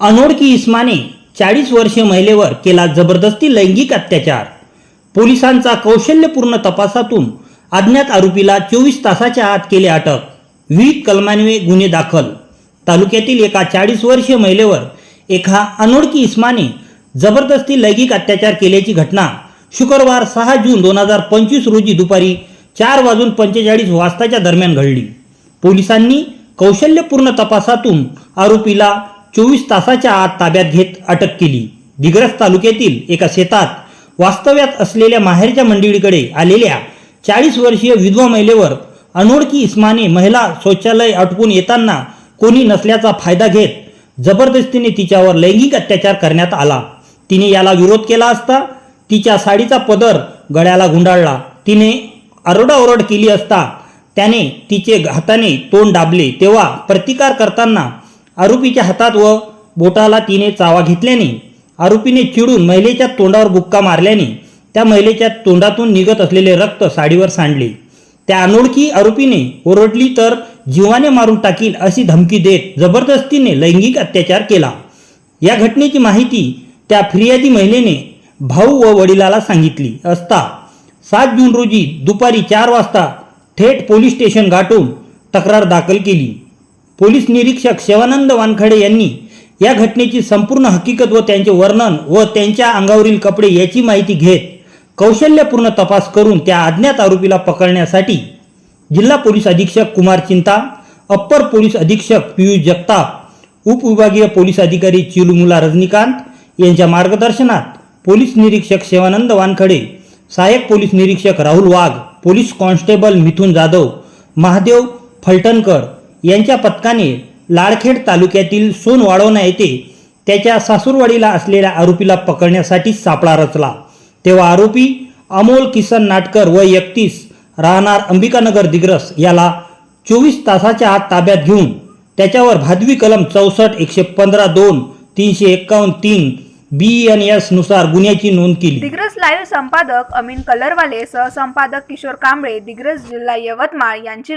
अनोळखी इस्माने चाळीस वर्षीय महिलेवर केला जबरदस्ती लैंगिक अत्याचार. पोलिसांचा कौशल्यपूर्ण तपासातून अज्ञात आरोपीला चोवीस तासाच्या आत केले अटक. विविध कलमान्वये गुन्हे दाखल. तालुक्यातील एका चाळीस वर्षीय महिलेवर एका अनोळखी इस्माने जबरदस्ती लैंगिक अत्याचार केल्याची घटना शुक्रवार सहा जून दोन हजार पंचवीस रोजी दुपारी चार वाजून पंचेचाळीस वाजताच्या दरम्यान घडली. पोलिसांनी कौशल्यपूर्ण तपासातून आरोपीला चोवीस तासाच्या आत ताब्यात घेत अटक केली. दिग्रस तालुक्यातील एका शेतात वास्तव्यात असलेल्या माहेरच्या मंडळीकडे आलेल्या चाळीस वर्षीय विधवा महिलेवर अनोळखी इस्माने महिला शौचालय अटकून येताना कोणी नसल्याचा फायदा घेत जबरदस्तीने तिच्यावर लैंगिक अत्याचार करण्यात आला. तिने याला विरोध केला असता तिच्या साडीचा पदर गळ्याला गुंडाळला. तिने आरोडाओरड केली असता त्याने तिचे हाताने तोंड दाबले तेव्हा प्रतिकार करताना आरोपीच्या हातात व बोटाला तिने चावा घेतल्याने आरोपीने चिडून महिलेच्या तोंडावर बुक्का मारल्याने त्या महिलेच्या तोंडातून निघत असलेले रक्त साडीवर सांडले. त्या अनोळखी आरोपीने ओरडली तर जीवाने मारून टाकील अशी धमकी देत जबरदस्तीने लैंगिक अत्याचार केला. या घटनेची माहिती त्या फिर्यादी महिलेने भाऊ व वडिलाला सांगितली असता सात जून रोजी दुपारी चार वाजता थेट पोलीस स्टेशन गाठून तक्रार दाखल केली. पोलीस निरीक्षक शिवानंद वानखडे यांनी या घटनेची संपूर्ण हकीकत व त्यांचे वर्णन व त्यांच्या अंगावरील कपडे याची माहिती घेत कौशल्यपूर्ण तपास करून त्या अज्ञात आरोपीला पकडण्यासाठी जिल्हा पोलीस अधीक्षक कुमार चिंता अप्पर पोलीस अधीक्षक पियुष जगताप उपविभागीय पोलीस अधिकारी चिलुमुला रजनीकांत यांच्या मार्गदर्शनात पोलीस निरीक्षक शिवानंद वानखडे सहाय्यक पोलीस निरीक्षक राहुल वाघ पोलीस कॉन्स्टेबल मिथुन जाधव महादेव फलटणकर यांच्या पथकाने लाडखेड तालुक्यातील सोन वाढवणा येथे त्याच्या सासूरवाडीला असलेल्या आरोपीला पकडण्यासाठी सापळा रचला. तेव्हा आरोपी अमोल किसन नाटकर व एकतीस राहणार अंबिकानगर दिग्रस याला चोवीस तासाच्या आत ताब्यात घेऊन त्याच्यावर भादवी कलम चौसष्ट एकशे पंधरा दोन तीनशे एक्कावन्न तीन बी एन एसनुसार गुन्ह्याची नोंद केली. दिग्रस लाईव्ह संपादक अमीन कलरवाले सहसंपादक किशोर कांबळे दिग्रस जिल्हा यवतमाळ यांची